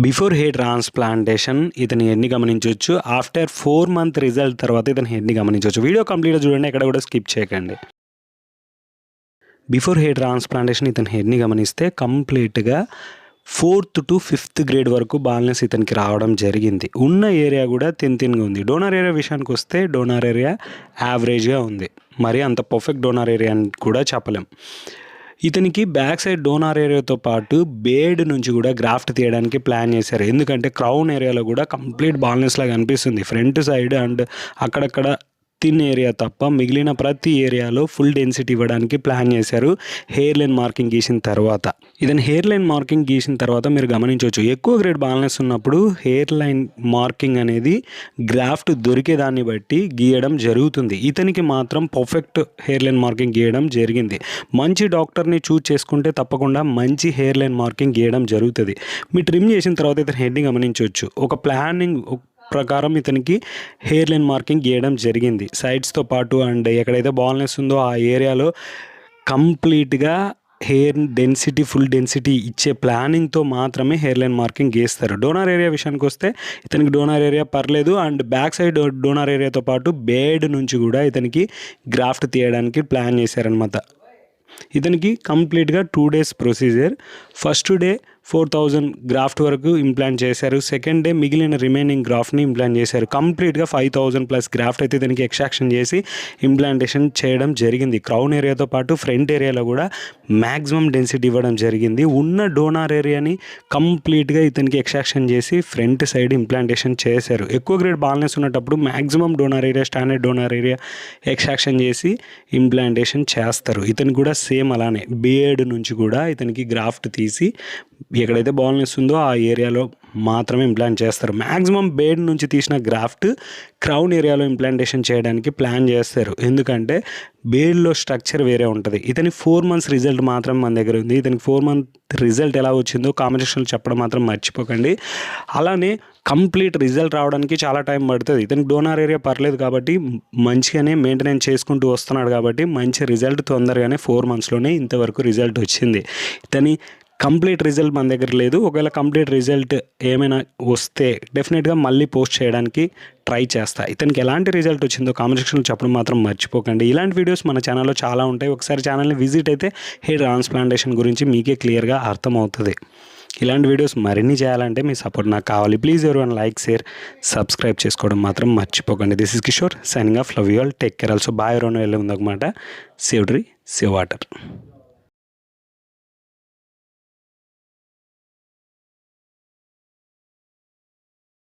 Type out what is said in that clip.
Before hair transplantation ఇతని ఎన్ని గమనించవచ్చు. ఆఫ్టర్ ఫోర్ మంత్ రిజల్ట్ తర్వాత ఇతని హెడ్ని గమనించవచ్చు. వీడియో కంప్లీట్గా చూడండి ఎక్కడ కూడా స్కిప్ చేయకండి. బిఫోర్ హెయిర్ ట్రాన్స్ప్లాంటేషన్ ఇతని హెడ్ని గమనిస్తే కంప్లీట్గా ఫోర్త్ టు ఫిఫ్త్ గ్రేడ్ వరకు బాల్నెస్ ఇతనికి రావడం జరిగింది. ఉన్న ఏరియా కూడా తిన్ తిన్గా ఉంది. డోనర్ ఏరియా విషయానికి వస్తే డోనర్ ఏరియా యావరేజ్గా ఉంది. మరి అంత పర్ఫెక్ట్ డోనర్ ఏరియా అని కూడా చెప్పలేం. ఇతనికి బ్యాక్ సైడ్ డోనార్ ఏరియాతో పాటు బేడ్ నుంచి కూడా గ్రాఫ్ట్ తీయడానికి ప్లాన్ చేశారు. ఎందుకంటే క్రౌన్ ఏరియాలో కూడా కంప్లీట్ బాల్నెస్ లాగా అనిపిస్తుంది. ఫ్రంట్ సైడ్ అండ్ అక్కడక్కడ థిన్ ఏరియా తప్ప మిగిలిన ప్రతి ఏరియాలో ఫుల్ డెన్సిటీ ఇవ్వడానికి ప్లాన్ చేశారు. హెయిర్ లైన్ మార్కింగ్ గీసిన తర్వాత. ఇదని హెయిర్ లైన్ మార్కింగ్ గీసిన తర్వాత మీరు గమనించవచ్చు. ఎక్కువ గ్రేడ్ బ్యాలెన్స్ ఉన్నప్పుడు హెయిర్ లైన్ మార్కింగ్ అనేది గ్రాఫ్ట్ దొరికేదాన్ని బట్టి గీయడం జరుగుతుంది. ఇతనికి మాత్రం పర్ఫెక్ట్ హెయిర్ లైన్ మార్కింగ్ గీయడం జరిగింది. మంచి డాక్టర్ని చూజ్ చేసుకుంటే తప్పకుండా మంచి హెయిర్ లైన్ మార్కింగ్ గీయడం జరుగుతుంది. మీ ట్రిమ్ చేసిన తర్వాత ఇతని హెడ్ని గమనించవచ్చు. ఒక ప్లానింగ్ ప్రకారం ఇతనికి హెయిర్ లైన్ మార్కింగ్ గీయడం జరిగింది. సైడ్స్తో పాటు అండ్ ఎక్కడైతే బాల్నెస్ ఉందో ఆ ఏరియాలో కంప్లీట్గా హెయిర్ డెన్సిటీ ఫుల్ డెన్సిటీ ఇచ్చే ప్లానింగ్తో మాత్రమే హెయిర్ లైన్ మార్కింగ్ గీస్తారు డోనార్ ఏరియా విషయానికి వస్తే ఇతనికి డోనార్ ఏరియా పర్లేదు అండ్ బ్యాక్ సైడ్ డోనార్ ఏరియాతో పాటు బేడ్ నుంచి కూడా ఇతనికి గ్రాఫ్ట్ తీయడానికి ప్లాన్ చేశారనమాట ఇతనికి కంప్లీట్గా two days procedure first day four thousand graft వరకు ఇంప్లాంట్ చేశారు. సెకండ్ డే మిగిలిన రిమైనింగ్ గ్రాఫ్ట్ని ఇంప్లాంట్ చేశారు. కంప్లీట్గా ఫైవ్ థౌజండ్ ప్లస్ గ్రాఫ్ట్ అయితే దీనికి ఎక్స్ట్రాక్షన్ చేసి ఇంప్లాంటేషన్ చేయడం జరిగింది. క్రౌన్ ఏరియాతో పాటు ఫ్రంట్ ఏరియాలో కూడా మ్యాక్సిమం డెన్సిటీ ఇవ్వడం జరిగింది. ఉన్న డోనార్ ఏరియాని కంప్లీట్గా ఇతనికి ఎక్స్ట్రాక్షన్ చేసి ఫ్రంట్ సైడ్ ఇంప్లాంటేషన్ చేశారు. ఎక్కువ గ్రేడ్ బాల్నెస్ ఉన్నప్పుడు maximum donor area standard donor area extraction చేసి ఇంప్లాంటేషన్ చేస్తారు. ఇతను కూడా సేమ్ అలానే బీఏడ్ నుంచి కూడా ఇతనికి గ్రాఫ్ట్ తీసి ఎక్కడైతే బాల్నెస్ ఉందో ఆ ఏరియాలో మాత్రమే ఇంప్లాంట్ చేస్తారు. మ్యాక్సిమం బేడ్ నుంచి తీసిన గ్రాఫ్ట్ క్రౌన్ ఏరియాలో ఇంప్లాంటేషన్ చేయడానికి ప్లాన్ చేస్తారు. ఎందుకంటే బేడ్లో స్ట్రక్చర్ వేరే ఉంటుంది. ఇతని ఫోర్ మంత్స్ రిజల్ట్ మాత్రం మన దగ్గర ఉంది. ఇతనికి ఫోర్ మంత్ రిజల్ట్ ఎలా వచ్చిందో కాంపిటీషన్లో చెప్పడం మాత్రం మర్చిపోకండి. అలానే కంప్లీట్ రిజల్ట్ రావడానికి చాలా టైం పడుతుంది. ఇతనికి డోనార్ ఏరియా పర్లేదు కాబట్టి మంచిగానే మెయింటెనెన్స్ చేసుకుంటూ వస్తున్నాడు కాబట్టి మంచి రిజల్ట్ తొందరగానే ఫోర్ మంత్స్లోనే ఇంతవరకు రిజల్ట్ వచ్చింది. ఇతని కంప్లీట్ రిజల్ట్ మన దగ్గర లేదు. ఒకవేళ కంప్లీట్ రిజల్ట్ ఏమైనా వస్తే డెఫినెట్గా మళ్ళీ పోస్ట్ చేయడానికి ట్రై చేస్తా. ఇతనికి ఎలాంటి రిజల్ట్ వచ్చిందో కామెంట్ సెక్షన్లో చెప్పడం మాత్రం మర్చిపోకండి. ఇలాంటి వీడియోస్ మన ఛానల్లో చాలా ఉంటాయి. ఒకసారి ఛానల్ని విజిట్ అయితే హెయిర్ ట్రాన్స్ప్లాంటేషన్ గురించి మీకే క్లియర్గా అర్థమవుతుంది. ఇలాంటి వీడియోస్ మరిన్ని చేయాలంటే మీ సపోర్ట్ నాకు కావాలి. ప్లీజ్ ఎవరు వన్ లైక్ షేర్ సబ్స్క్రైబ్ చేసుకోవడం మాత్రం మర్చిపోకండి. This is Kishore signing off love you all take care also bye రోన్ వెళ్ళి ఉందన్నమాట. Save tree save water